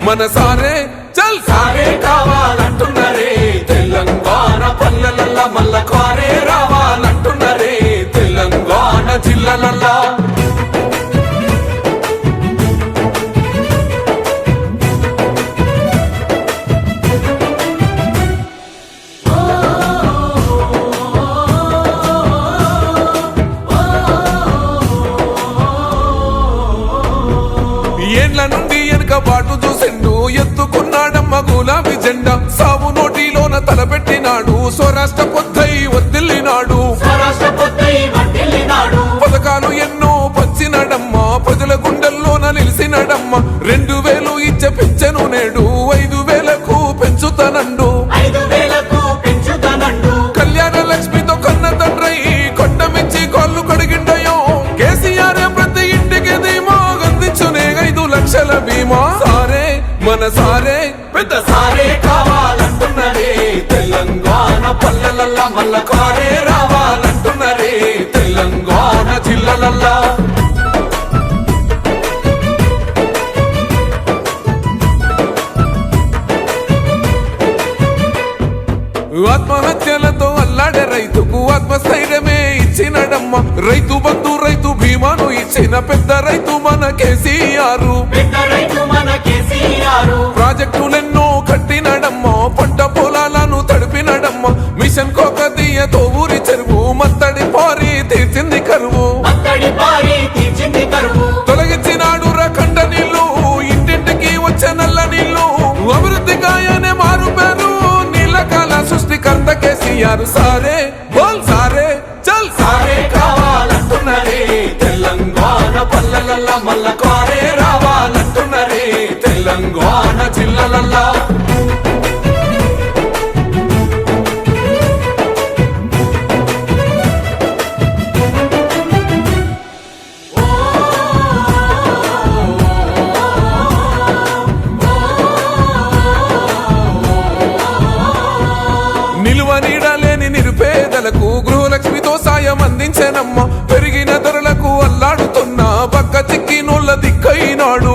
మన సారే చల్. సారే కావాలంటున్నారే తెలంగాణ పల్లెల మల్ల కారే రావాలి తలపెట్టినాడు స్వరాష్ట్ర పొద్దై వదిలినాడు స్వరాష్ట్ర పొద్దై వర్ధిల్లినాడు పథకాలు ఎన్నో పంచినడమ్మ. ప్రజల గుండెల్లోన నిలిచినడమ్మ రెండు వేలు ఇచ్చే పింఛను ఇచ్చిన పెద్ద రైతు మన కేసీఆర్. ప్రాజెక్టులెన్నో కట్టినడమ్మ పంట పొలాలను తడిపినడమ్మ మిషన్ కోకదీయతో ఊరి చెరువు మత్తడి పారి తీర్చింది కరువు. తొలగించినాడు రకండ నీళ్ళు ఇంటింటికి వచ్చే నల్ల నీళ్ళు. అభివృద్ధి గాయనే మారు పేరు నీళ్ళ కాల సృష్టికర్త కేసీఆర్ సారే. సాయం అందించానమ్మ. పెరిగిన ధరలకు అల్లాడుతున్న. పక్క చిక్కినోళ్ళ దిక్కైనాడు.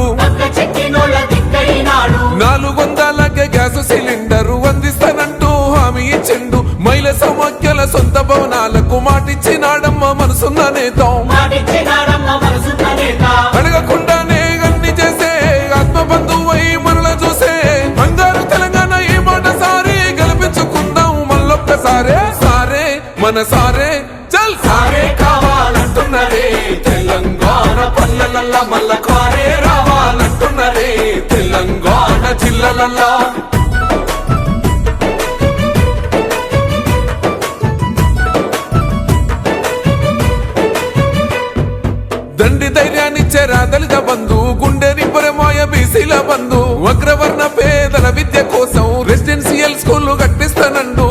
నాలుగు వందలకే గ్యాస్ సిలిండర్ అందిస్తానంటూ హామీ ఇచ్చిండు. మహిళ సమాఖ్యల సొంత భవనాలకు మాటిచ్చినాడమ్మ మనసున్న నేత. అడగకుండానే అన్ని చేసే ఆత్మ బంధువై మనల చూసే. బంగారు తెలంగాణ ఈ మాట సారి గెలిపించుకుందాం మళ్ళొక్కసారే సారే మన సారే. పల్లెలల్లా మల్ల కారే తెలంగాణ జిల్లలల్లా దండి ధైర్యాన్నిచ్చే రాదలిత బంధు గుండె నిపురమాయ బీసీల బంధు. వగ్రవర్ణ పేదల విద్య కోసం రెసిడెన్షియల్ స్కూల్ కట్టిస్తానండు.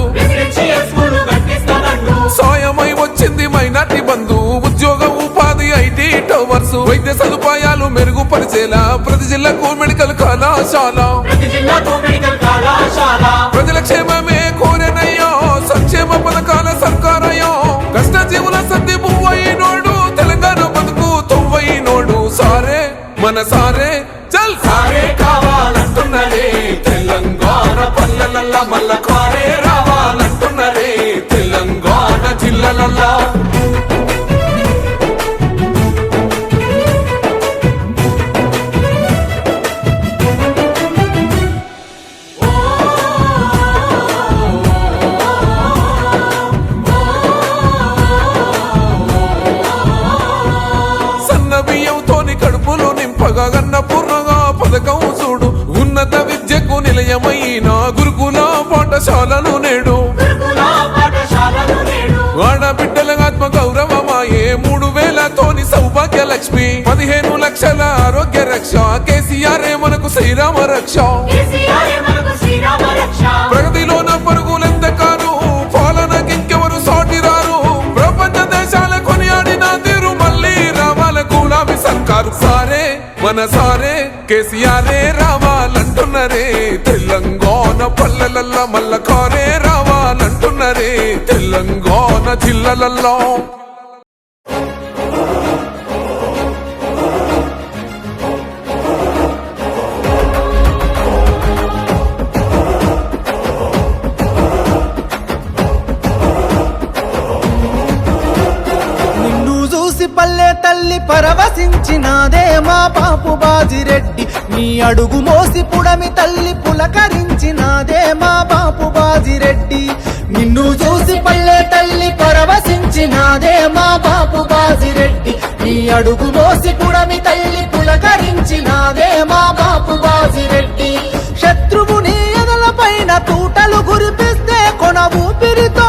టవర్స్ వైద్య సదుపాయాలు మెరుగుపరిచేలా ప్రతి జిల్లాకు మెడికల్ కళాశాల. ప్రజల క్షేమమే కోరెనయ్యో సంక్షేమ పథకాల సర్కారయ్యో. కష్ట జీవుల సర్ది పువ్వైనోడు తెలంగాణ బతుకు తొవ్వైనోడు సారే మన సారే చల్ సారే కావాలంటున్నరే తెలంగాణ పల్లెలల్లా మల్ల పాఠశాలలు నేడు. ఆడబిడ్డల ఆత్మ గౌరవమాయే మూడు వేలతోని సౌభాగ్య లక్ష్మి పదిహేను లక్షల ఆరోగ్య రక్ష. కేసీఆర్ మనకు శ్రీరామ రక్ష. మన సారే కేసీఆరే రావాలంటున్నారే. తెలంగాణ పల్లెలల్ల మల్ల కారే రావాలంటున్నరే. తెలంగాణ జిల్లలల్లో తల్లి పరవశించినాదే మా పాపు బాజిరెడ్డి. నీ అడుగు మోసి పుడమి తల్లి పులకరించినాదే మా బాపు బాజిరెడ్డి. నిన్ను చూసి పల్లె తల్లి పరవశించినాదే మా బాపు బాజిరెడ్డి. నీ అడుగు మోసి పుడమి తల్లి పులకరించినాదే మా బాపు బాజిరెడ్డి. శత్రువుని ఎదల పైన తూటలు గురిపిస్తే కొన ఊపిరితో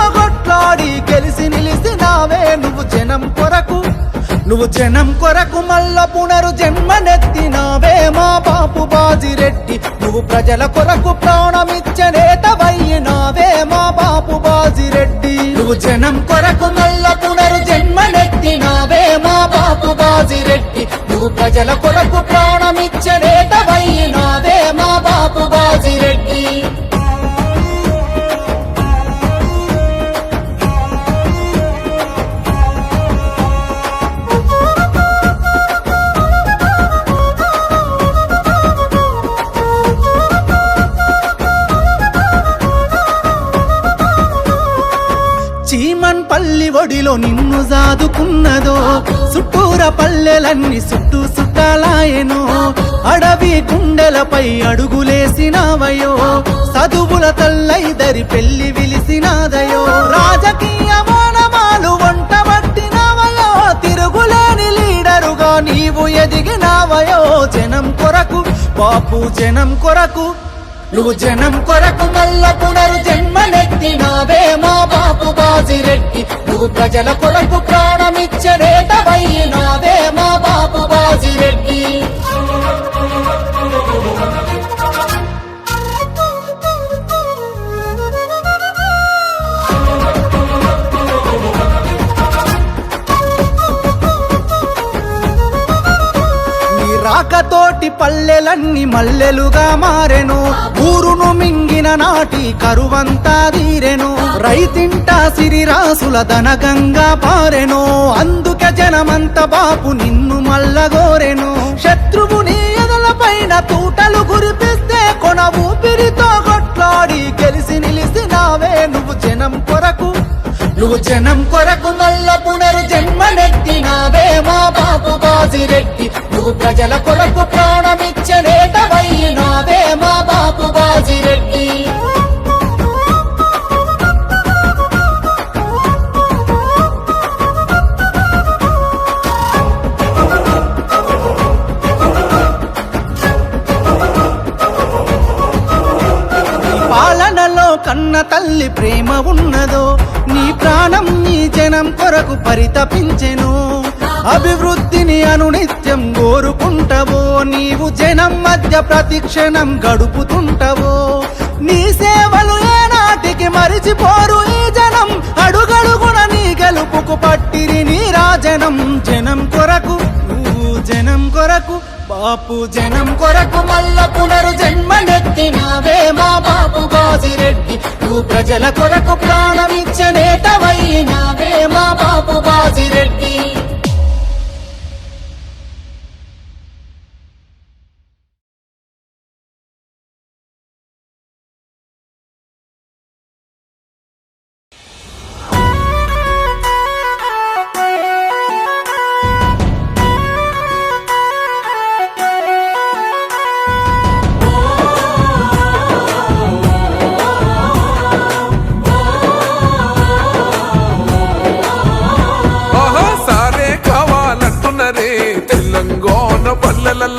నువ్వు జనం కొరకు మల్ల పునరు జన్మనెత్తినావే మా బాపు బాజిరెడ్డి. నువ్వు ప్రజల కొరకు ప్రాణమిచ్చనేతవయ్యినావే మా బాపు బాజిరెడ్డి. నువ్వు జనం కొరకు మల్ల పునరు జన్మనెత్తినావే మా బాపు బాజిరెడ్డి. నువ్వు ప్రజల కొరకు ప్రాణమిచ్చనేతవయ్యినావే నిన్ను జాదుకున్నదో చుట్టూర పల్లెలన్నీ చుట్టూ చుట్టాలాయనో అడవి కుండెలపై అడుగులేసినావయో చదువుల తల్లైదరి పెళ్ళి విలిసినాదయో రాజకీయ మానవాలు వంట పట్టినావయో తిరుగులేని లీడరుగా నీవు ఎదిగినావయో జనం కొరకు బాపు జనం కొరకు. నువ్వు జనం కొరకు మల్ల పునరు జన్మనెత్తినావే మా బాపు బాజిరెడ్డి. నువ్వు ప్రజల కొరకు ప్రాణమిచ్చరేటవయ్యినావే మా బాపు బాజిరెడ్డి. నీ పల్లెలన్నీ మల్లెలుగా మారెను. ఊరును మింగిన నాటి కరువంతా తీరెను. రైతింట సిరిరాసుల ధనగంగా పారెను. అందుకే జనమంత బాపు నిన్ను మల్లగోరెను. శత్రువుని ఎదల పైన తూటలు కురిపిస్తే కొన ఊపిరితో కొట్లాడి గెలిసి నిలిసినావే నువ్వు జనం కొరకు. నువ్వు జనం కొరకు నల్ల పునరు జన్మనెత్తినావే మా బాపు బాజిరెడ్డి. నువ్వు ప్రజల కొరకు ప్రాణమిచ్చనేటవయ్యినావే మా బాపు బాజిరెడ్డి. పాలనలో కన్న తల్లి ప్రేమ ఉన్నదో నీ ప్రాణం నీ జనం కొరకు పరితపించెను. అభివృద్ధి అభివృద్ధిని అనునిత్యం కోరుకుంటవో నీవు జనం మధ్య ప్రతిక్షణం గడుపుతుంటవో. నీ సేవలు ఏనాటికి మరిచిపోరు ఈ జనం. అడుగడుగున నీ గెలుపుకు పట్టిరి నీ రాజనం. జనం కొరకు నువ్వు జనం కొరకు బాపు జనం కొరకు. మల్ల పునరు జన్మనెత్తినావే మా బాపు బాజిరెడ్డి. నువ్వు ప్రజల కొరకు ప్రాణమిచ్చనేటవైనావే మా బాపు బాజిరెడ్డి.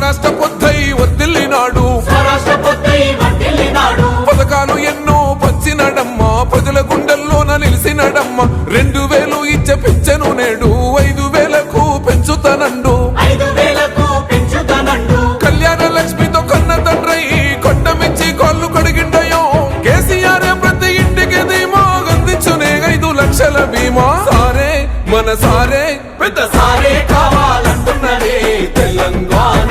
స్వరాష్ట్ర పొద్దై వర్దిల్లినాడు పథకాలు ఎన్నో పంచినాడమ్మ ప్రజల గుండెల్లోన నిలిచినాడమ్మ రెండు వేలు ఇచ్చే పింఛను నేడు ఐదు వేలకు పెంచుతానండు. కళ్యాణ లక్ష్మితో కన్న తండ్రై కాళ్ళు కడిగిండయో. కేసీఆర్ ప్రతి ఇంటికి ధీమా ఐదు లక్షల బీమా. సారే మన సారే పెద్ద సారే తెలంగాణ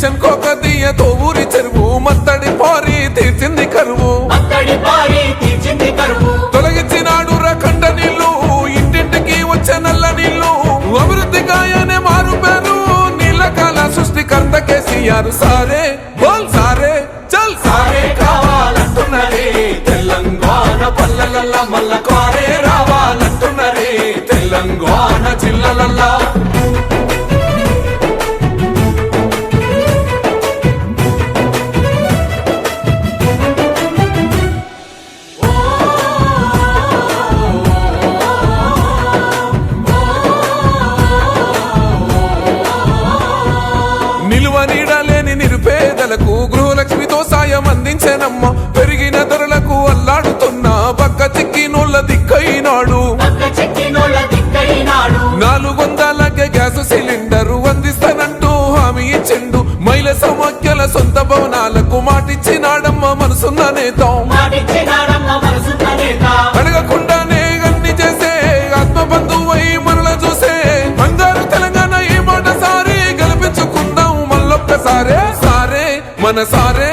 మిషన్ కోకతీయతో ఊరి చెరువు మత్తడి పారి తీర్చింది కరువు. తొలగించినాడు రకండ నీళ్ళు ఇంటింటికి వచ్చే నల్ల నీళ్ళు అభివృద్ధి గాయనే మారు పేరు నీళ్ళ కాల సృష్టికర్త కేసీఆర్ సారే బోల్ సారే చల్ సారే. కావాలంటున్నరే తెలంగాణ పల్లెలల్లా మల్ల దిక్కైనాడు. నాలుగు వందలకే గ్యాస్ సిలిండర్ అందిస్తానంటూ హామీ ఇచ్చిండు. మహిళ సమాఖ్యల సొంత భవనాలకు మాటిచ్చినాడమ్మ మనసున్న నేత. అడగకుండానే అన్ని చేసే ఆత్మ బంధువై మనల చూసే. బంగారు తెలంగాణ ఈ మాట సారి గెలిపించుకుందాం మళ్ళొక్కసారే. సారే మన సారే.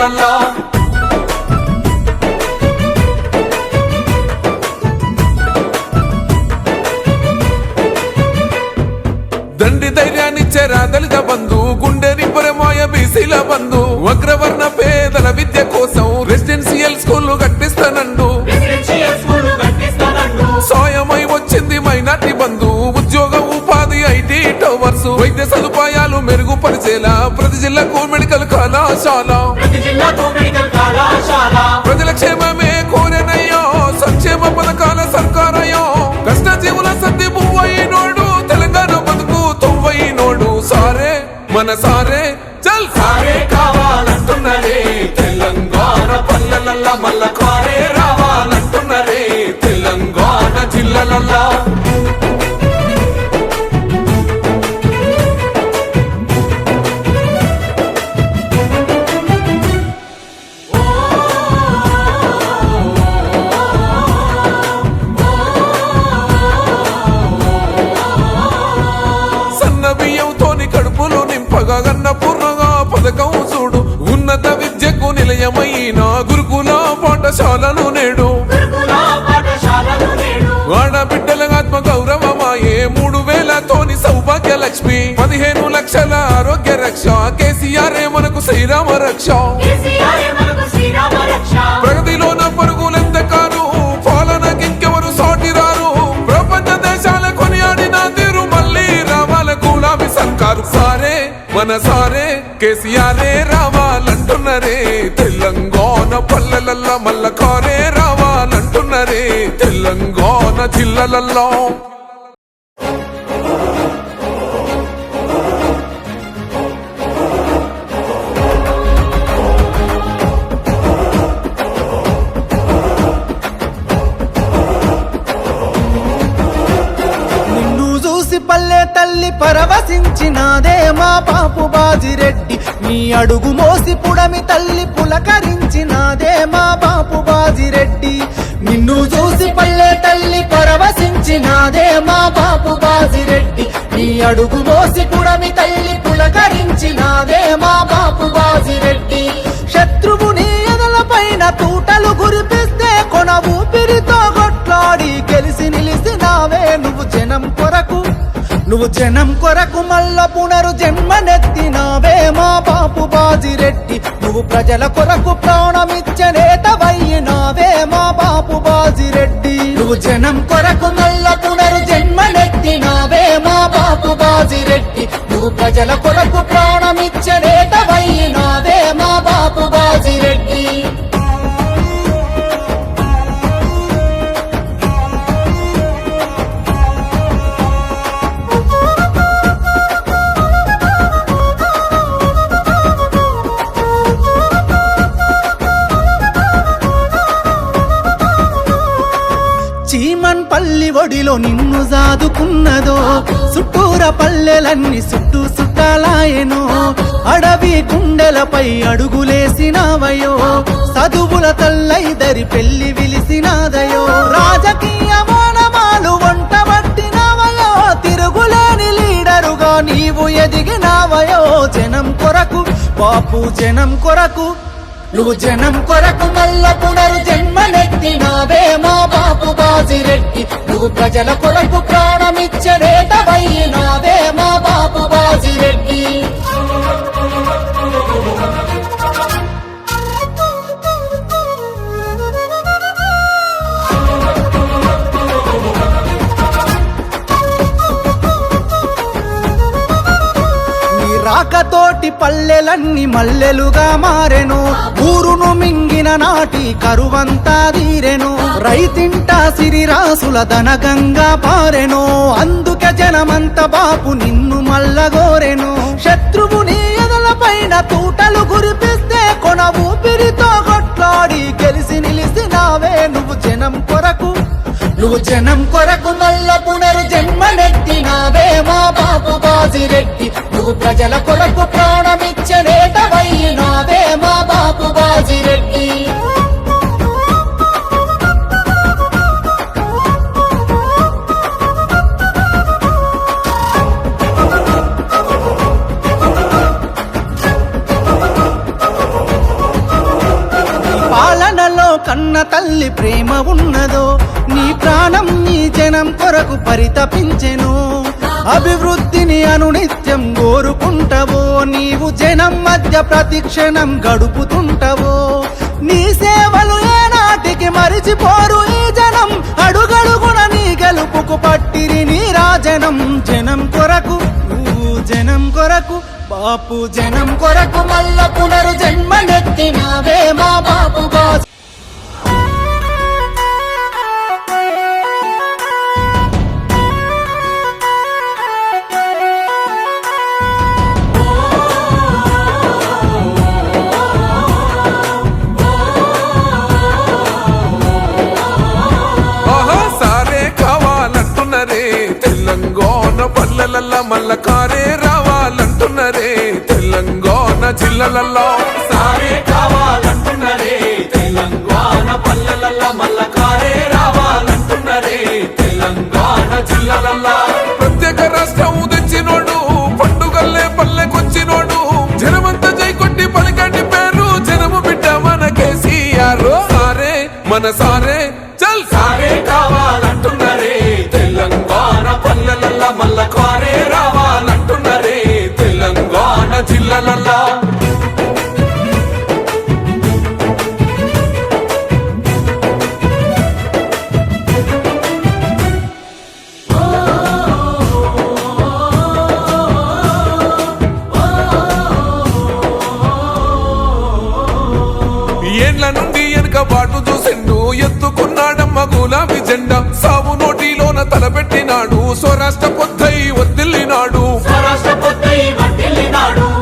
జిల్లలల్లా దండి ధైర్యాన్నిచ్చే దళిత బంధు గుండె నిబ్బరమాయ బీసీల బంధు. అగ్రవర్ణ పేదల విద్య కోసం రెసిడెన్షియల్ స్కూల్ కట్టిస్తానండు. సాయమై వచ్చింది మైనార్టీ బంధు ఉద్యోగ ఉపాధి ఐటీ టవర్స్ వైద్య సదుపాయాలు మెరుగుపరిచేలా కళాశాల. ప్రతి జిల్లాకు మెడికల్ కళాశాల. ప్రజల క్షేమమే కోరెనయ్యో సంక్షేమ పథకాల సర్కారయ్యో. కష్టజీవుల సర్ది పువ్వైనోడు తెలంగాణ బతుకు తొవ్వైనోడు సారే మన సారే. మనకు రక్ష. కేసీఆర్ మనకు శ్రీరామ రక్ష. ప్రగతిలోన పరుగులెంత కారు పాలనకింకెవరు సాటి రారు. ప్రపంచ దేశాల కొనియాడిన తీరు మళ్ళీ రావాల గులాబీ సర్కారు. సారే మన సారే కేసీఆరే రావాలంటున్నరే. తెలంగాణ పల్లెలల్లా మల్ల కారే రావాలంటున్నరే. తెలంగాణ జిల్లలల్లో. తల్లి పరవశించినాదే మా పాపు బాజిరెడ్డి. నీ అడుగు మోసి పుడమి తల్లి పులకరించినాదే మా పాపు బాజిరెడ్డి. నిన్ను చూసి పల్లె తల్లి పరవశించినాదే మా పాపు బాజిరెడ్డి. నీ అడుగు మోసి పుడమి తల్లి పులకరించినాదే మా బాపు బాజిరెడ్డి. శత్రువుని ఎదలపైన తూటలు నువ్వు జనం కొరకు మల్ల పునరు జన్మనెత్తినావే మా బాపు బాజిరెడ్డి. నువ్వు ప్రజల కొరకు ప్రాణమిచ్చనేతవయ్యినావే మా బాపు బాజిరెడ్డి. నువ్వు జనం కొరకు మల్ల పునరు జన్మనెత్తినావే మా బాపు బాజిరెడ్డి. నువ్వు ప్రజల కొరకు ప్రాణమిచ్చనేతవయ్యినావే మా బాపు బాజిరెడ్డి. ఒడిలో నిన్ను జాదుకున్నదో చుట్టూర పల్లెలన్నీ చుట్టూ చుట్టాలాయనో అడవి కుండెలపై అడుగులేసినావయో చదువుల తల్లైదరి పెళ్ళి విలిసినాదయో రాజకీయ మానవాలు వంట పట్టినవయో తిరుగులేని లీడరుగా నీవు ఎదిగినావయో జనం కొరకు బాపు జనం కొరకు నువ్వు జనం కొరకు మల్ల పునరు జన్మనెత్తినావే మా బాపు బాజిరెడ్డి. నువ్వు ప్రజల కొరకు ప్రాణమిచ్చరేతవయ్యినావే మా బాపు బాజిరెడ్డి. నీ రాకతోటి పల్లెలన్నీ మల్లెలుగా మారెను. నాటి కరువంతా తీరెను. రైతింట సిరిరాసుల ధనగంగా పారెను. అందుకే జనమంత బాపు నిన్ను మల్లగోరెను. శత్రువుని ఎదలపైన తూటలు గురిపిస్తే కొన ఊపిరితో కొట్లాడి గెలిసి నిలిసినావే నువ్వు జనం కొరకు. నువ్వు జనం కొరకు మల్ల పునరు జన్మనెత్తినావే మా బాపు బాజిరెడ్డి. నువ్వు ప్రజల కొరకు కొరకు పరితపించెను. అభివృద్ధిని అనునిత్యం కోరుకుంటవో నీవు జనం మధ్య ప్రతిక్షణం గడుపుతుంటవో. నీ సేవలు ఏనాటికి మరిచిపోరు ఈ జనం. అడుగడుగున నీ గెలుపుకు పట్టిరి నీ రాజనం. జనం కొరకు జనం కొరకు బాపు జనం కొరకు. మల్ల పునరు జన్మనెత్తినావే మా బాపు బాస్. మల్ల కారే రావాలంటున్నరే. తెలంగాణ జిల్లలల్లో. సారే కావాలంటున్నరే తెలంగాణ పల్లెలల్ల మల్ల కారే రావాలంటున్నరే. తెలంగాణ జిల్లాలల్లా. ప్రత్యేక రాష్ట్రం తెచ్చినోడు పండుగల్లే పల్లెకొచ్చినోడు. జనమంతా జై కొట్టి పలికండి పేరు జనము బిడ్డ మన కేసీఆర్. సారే మన సారే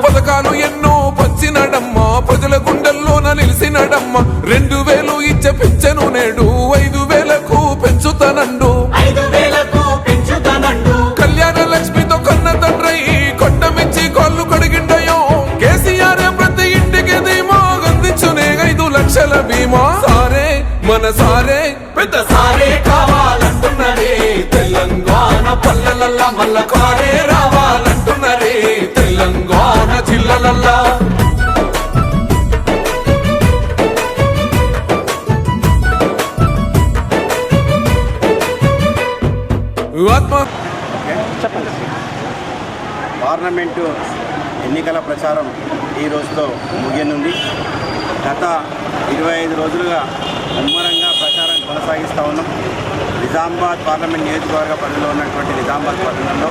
పథకాలు ఎన్నో పంచినాడమ్మ. ప్రజల గుండెల్లోన నిలిసినాడమ్మ రెండు వేలు ఇచ్చే పెంచెను నేడు ఐదు వేలకు పెంచుతానండు. కళ్యాణ లక్ష్మితో కన్న తండ్రై కొండమిచ్చి కాళ్ళు కడిగిండయో. కేసీఆర్ ప్రతి ఇంటికి ధీమా అందించునే ఐదు లక్షల బీమా. సారే మన సారే పెద్ద సారే కావాలంటున్నరే తెలంగాణ పల్లెలల్ల మల్ల కారే పార్లమెంటు ఎన్నికల ప్రచారం ఈ రోజుతో ముగియనుంది. గత ఇరవై ఐదు రోజులుగా ముమ్మరంగా ప్రచారం కొనసాగిస్తూ ఉన్నాం. నిజామాబాద్ పార్లమెంట్ నియోజకవర్గ పరిధిలో ఉన్నటువంటి నిజామాబాద్ పట్టణంలో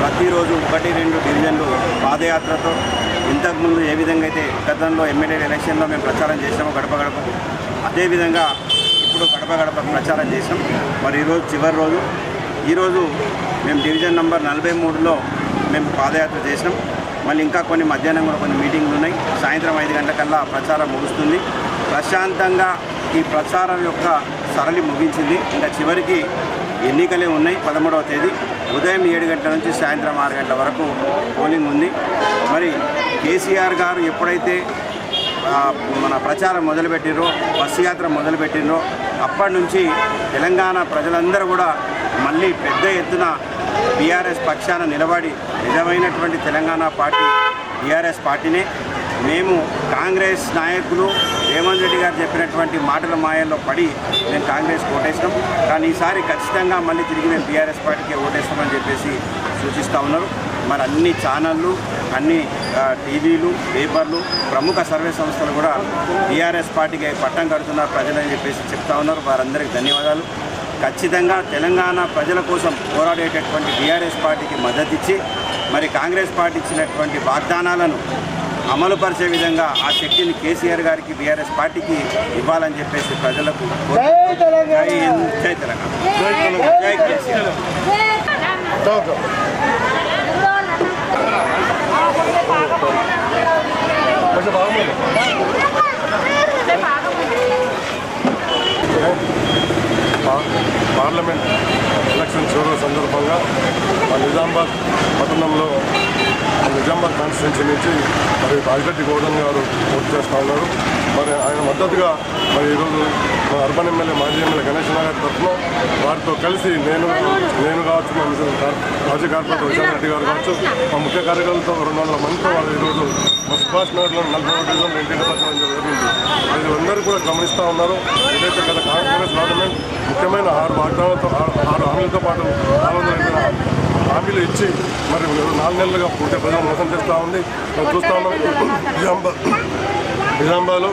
ప్రతిరోజు ఒకటి రెండు డివిజన్లు పాదయాత్రతో ఇంతకుముందు ఏ విధంగా అయితే గతంలో ఎమ్మెల్యే ఎలక్షన్లో మేము ప్రచారం చేసామో గడప గడపకు అదేవిధంగా ఇప్పుడు గడప గడప ప్రచారం చేసాం మరి ఈరోజు చివరి రోజు. ఈరోజు మేము డివిజన్ నంబర్ నలభై మూడులో మేము పాదయాత్ర చేసినాం. మళ్ళీ ఇంకా కొన్ని మధ్యాహ్నం కూడా కొన్ని మీటింగ్లు ఉన్నాయి. సాయంత్రం ఐదు గంటలకల్లా ప్రచారం ముగుస్తుంది. ప్రశాంతంగా ఈ ప్రచారం యొక్క సరళి ముగించింది. ఇంకా చివరికి ఎన్నికలే ఉన్నాయి. పదమూడవ తేదీ ఉదయం ఏడు గంటల నుంచి సాయంత్రం ఆరు గంటల వరకు పోలింగ్ ఉంది. మరి కేసీఆర్ గారు ఎప్పుడైతే మన ప్రచారం మొదలుపెట్టినో బస్సు యాత్ర మొదలుపెట్టినో అప్పటి నుంచి తెలంగాణ ప్రజలందరూ కూడా మళ్ళీ పెద్ద ఎత్తున బీఆర్ఎస్ పక్షాన నిలబడి నిజమైనటువంటి తెలంగాణ పార్టీ బీఆర్ఎస్ పార్టీనే. మేము కాంగ్రెస్ నాయకులు రేవంత్ రెడ్డి గారు చెప్పినటువంటి మాటల మాయల్లో పడి మేము కాంగ్రెస్ ఓటేసినాం కానీ ఈసారి ఖచ్చితంగా మళ్ళీ తిరిగి మేము బీఆర్ఎస్ పార్టీకి ఓటేస్తామని చెప్పేసి సూచిస్తూ ఉన్నారు. మరి అన్ని ఛానళ్ళు అన్ని టీవీలు పేపర్లు ప్రముఖ సర్వే సంస్థలు కూడా టీఆర్ఎస్ పార్టీకి పట్టం కడుతున్నారు ప్రజలని చెప్పేసి చెప్తా ఉన్నారు. వారందరికీ ధన్యవాదాలు. ఖచ్చితంగా తెలంగాణ ప్రజల కోసం పోరాడేటటువంటి బీఆర్ఎస్ పార్టీకి మద్దతు ఇచ్చి మరి కాంగ్రెస్ పార్టీ ఇచ్చినటువంటి వాగ్దానాలను అమలుపరిచే విధంగా ఆ శక్తిని కేసీఆర్ గారికి బీఆర్ఎస్ పార్టీకి ఇవ్వాలని చెప్పేసి ప్రజలకు జై తెలంగాణ. జై కేసీఆర్. పార్లమెంట్ ఎలక్షన్ చివరి సందర్భంగా మా నిజామాబాద్ పట్టణంలో నిజామాబాద్ కాన్స్టిట్యున్సీ నుంచి మరి రాజిరెడ్డి గౌడన్ గారు పోటీ చేస్తూ ఉన్నారు. మరి ఆయన మద్దతుగా మరి ఈరోజు అర్బన్ ఎమ్మెల్యే మాజీ ఎమ్మెల్యే గణేష్ నాగర్ తరఫున వారితో కలిసి నేను నేను కావచ్చు మా మాజీ కార్పొరేటర్ విశాల్ రెడ్డి గారు కావచ్చు మా ముఖ్య కార్యకర్తలతో రెండు వందల మందితో వాళ్ళు ఈరోజు మా సుభాష్ నగర్లో నలభై ఒకటి రోజులు ఇంటింటి ప్రచారం జరిగింది. వీళ్ళందరూ కూడా గమనిస్తూ ఉన్నారు. ఏదైతే గత కాంగ్రెస్ గవర్నమెంట్ ముఖ్యమైన ఆరు వాగ్దానాలతో ఆరు ఆరు హామీలతో పాటు నాలుగు వందల హామీలు ఇచ్చి మరి నాలుగు నెలలుగా పూర్తి ప్రజలు మోసం చేస్తూ ఉంది. చూస్తూ ఉన్నాం. నిజామాబాద్లో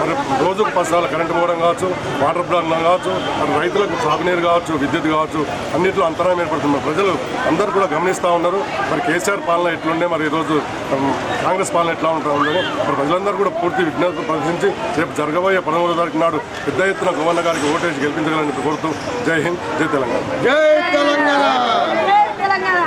మరి రోజుకు పసాల కరెంటు పోవడం కావచ్చు వాటర్ ప్రాబ్లం కావచ్చు మరి రైతులకు సాగునీరు కావచ్చు విద్యుత్ కావచ్చు అన్నింటిలో అంతరాయం ఏర్పడుతుంది. ప్రజలు అందరూ కూడా గమనిస్తూ ఉన్నారు. మరి కేసీఆర్ పాలన ఎట్లుండే మరి ఈరోజు కాంగ్రెస్ పాలన ఎట్లా ఉంటుందని మరి ప్రజలందరూ కూడా పూర్తి విజ్ఞాపన ప్రదర్శించి రేపు జరగబోయే పదమూడో తారీఖు నాడు పెద్ద ఎత్తున గవర్నర్ గారికి ఓటేసి గెలిపించగలని కోరుతూ జై హింద్ జై తెలంగాణ! జై తెలంగాణ!